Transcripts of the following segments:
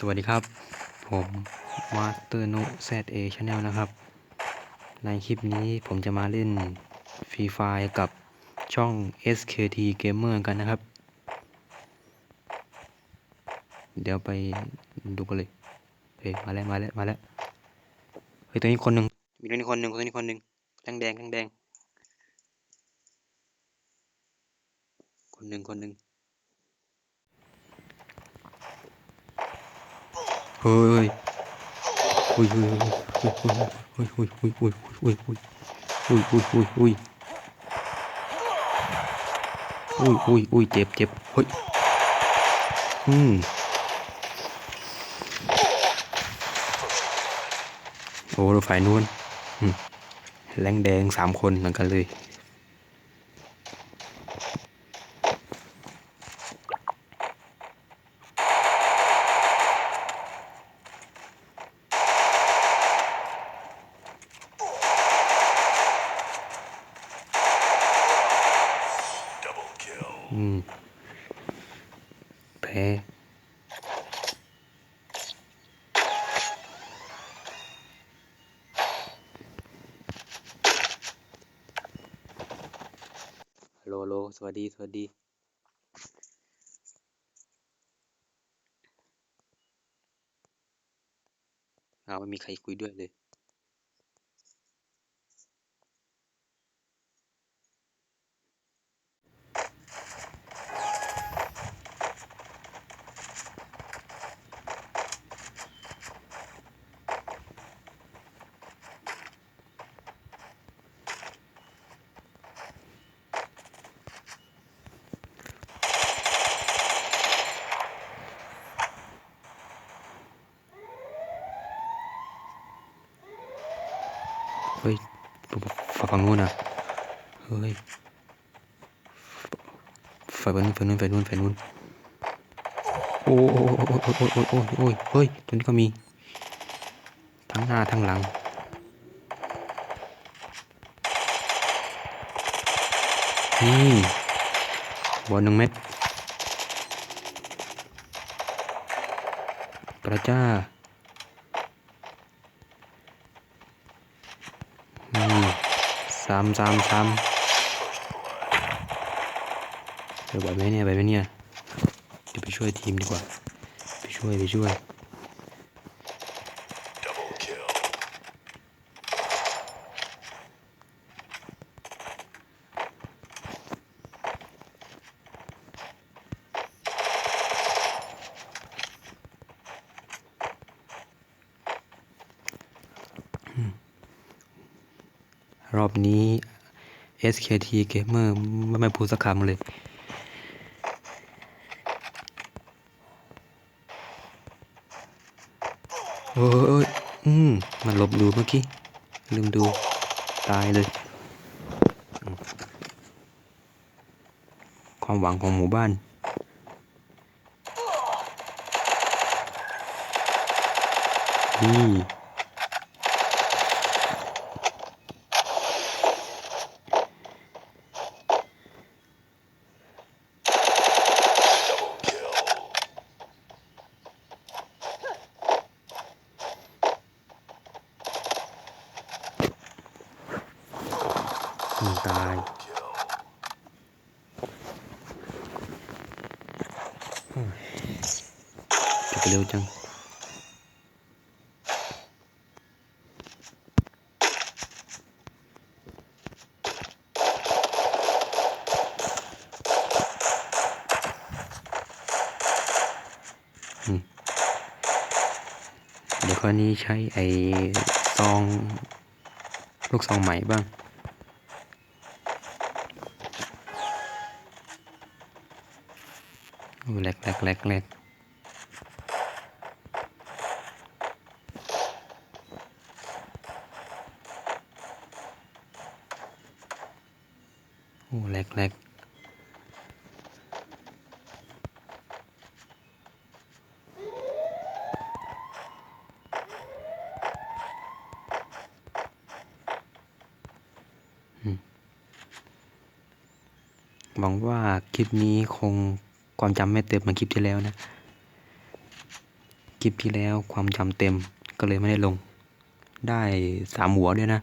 สวัสดีครับ ผมมาสเตอร์โนแซดเอชาแนลนะครับ ในคลิปนี้ผมจะมาเล่นฟรีไฟกับช่อง SKT Gamer กันนะครับ เดี๋ยวไปดูกันเลยเฮ้ยมาแล้วมาแล้วมาแล้วเฮ้ยตัวนี้คนหนึ่งมีตัวนี้คนหนึ่งตัวนี้คนหนึ่งแดงแดงแดงแดงคนหนึ่งคนหนึ่ง ฮ้ยอุ้ยอุ้ยอุ้ยอุ้ยอุ้ยอุ้ยอุ้ยอุ้ยอุ้ยอุ้ยอุ้ยอุ้ยอุ้ยอุ้ยอุ้ยเจ็บเจ็บเฮ้ยอืมโอ้เราฝ่ายนู้นอืมแรงแดงสามคนเหมือนกันเลย อืมแพ้ฮัล โลโล สวัสดี สวัสดี เราไม่มีใครคุยด้วยเลย เฮ้ยฝั่งนู้นอะเฮ้ยฝั่งนู้นฝั่งนู้นฝั่งนู้นฝั่งนู้นโอ้ยโอ้โอ้โอ้ยโอ้ยเฮ้ยตัวนี้ก็มี ทั้งหน้าทั้งหลังนี่บอลหนึ่งเม็ดกระเจ้า สามสามสามเดี๋ยวไหวไหมเนี่ยไหวไหมเนี่ย เดี๋ยวไปช่วยทีมดีกว่า ไปช่วยไปช่วย รอบนี้ SKT Gamer ไม่ไม่พูดสักคำเลย โอ้ยอืม มันหลบดูเมื่อกี้ ลืมดู ตายเลย ความหวังของหมู่บ้านนี่ ตายจบไปเร็วจังเดี๋ยวคราวนี้ใช้ไอ้ซอง ลูกซองใหม่บ้าง แหลกแหลกแหลกแหลกโอ้แหลกแหลกหวังว่าคลิปนี้คง ความจำไม่เต็มเหมือนคลิปที่แล้วนะ คลิปที่แล้วความจำเต็มก็เลยไม่ได้ลง ได้สามหัวด้วยนะ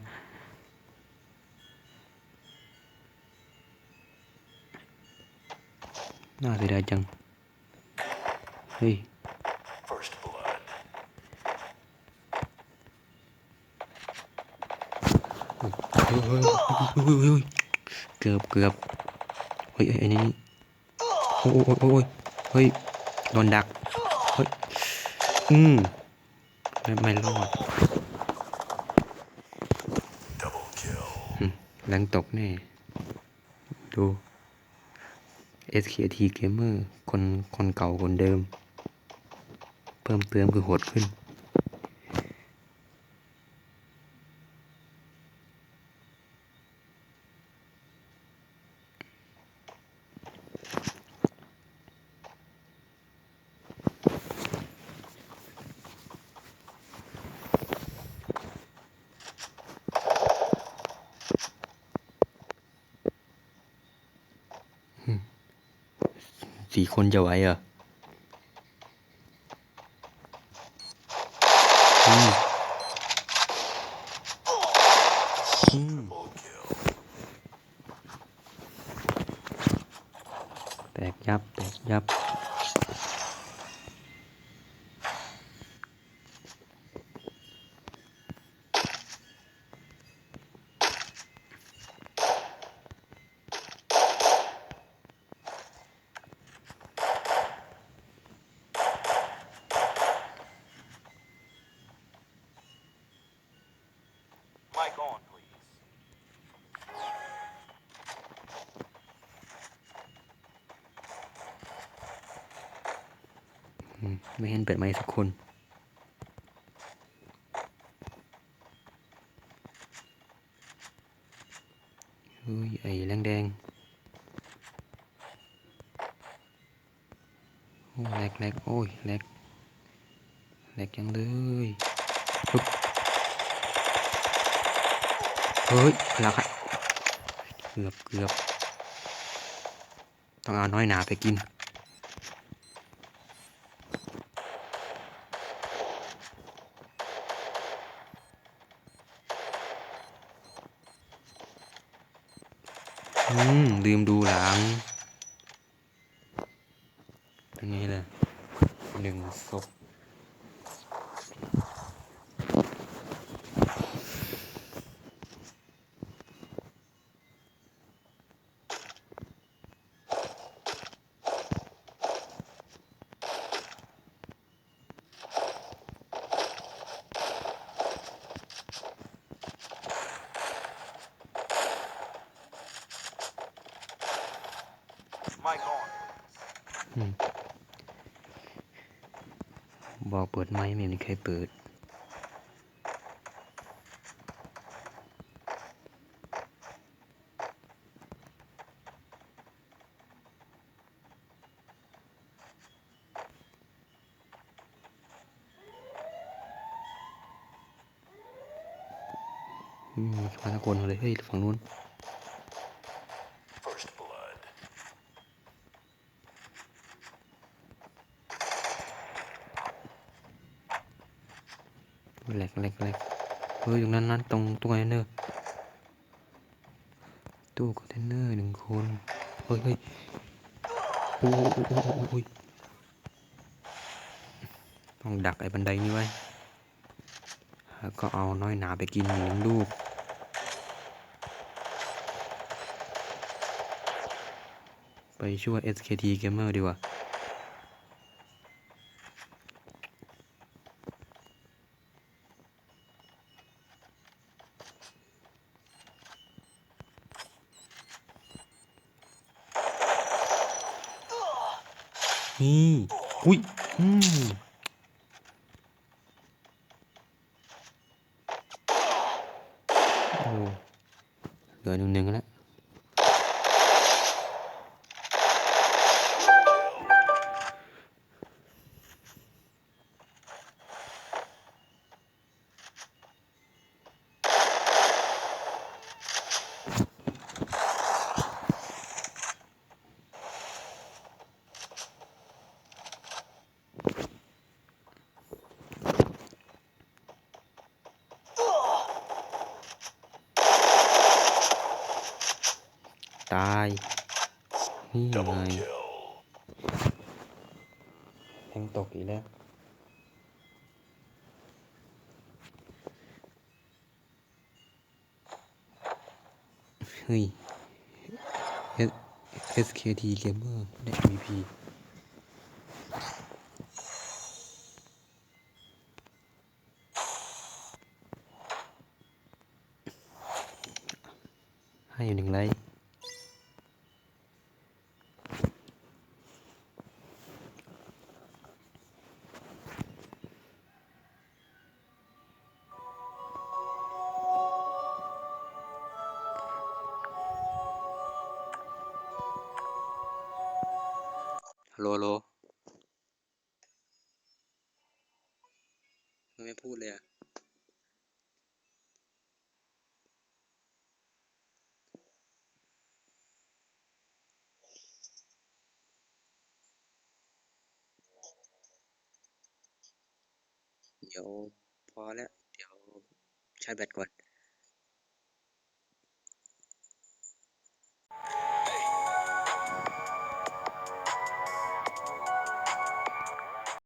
น่าเสียดายจัง เฮ้ยเกือบเกือบเฮ้ยไอ้นี่นี่โอ้ยโอ้ยโอ้ยเฮ้ยโดนดัก เฮ้ย อืมไม่ไม่รอดหลังตกแน่ ดู SKT Gamer คนคนเก่าคนเดิม เพิ่มเติมคือโหดขึ้น สี่คนจะไหวเหรอแตกยับ แตกยับ ไม่เห็นเปิดไมค์สักคนเฮ้ยไอ้แรงแดงโอ้แหลกแหลกโอ้ยแหลกแหลกยังเลยปึ๊บเฮ้ยพลักอะเกือบเกือบต้องเอาน้อยหนาไปกิน อืมลืมดูหลัง เป็นไงล่ะหนึ่งศพ Mic on, please. อืม บอกเปิดไม้ไม่มีใครเปิด อืมมาตะโกนเลย เฮ้ย ฝั่งนู้น แหลกแหลกแหลกเฮ้ยตรงนั้นนั้นตรงตู้คอนเทนเนอร์ตู้คอนเทนเนอร์หนึ่งคนเฮ้ยเฮ้ยโอ้โหโอ้โหโอ้โหโอ้โหต้องดักไอ้บันไดนี้ไว้แล้วก็เอาน้อยหนาไปกินหนึ่งลูกไปช่วย SKT Gamer ดีกว่า นี่อุ้ยอืม โอ้เหลือหนึ่งหนึ่งแล้ว อ ตาย นี่ไง Double kill. แทงตกอีกแล้วเฮ้ย S SKT Gamer ได้ MVP โลโลทำไมไม่พูดเลยอะเดี๋ยวพอแล้ว เดี๋ยวชาร์จแบตก่อน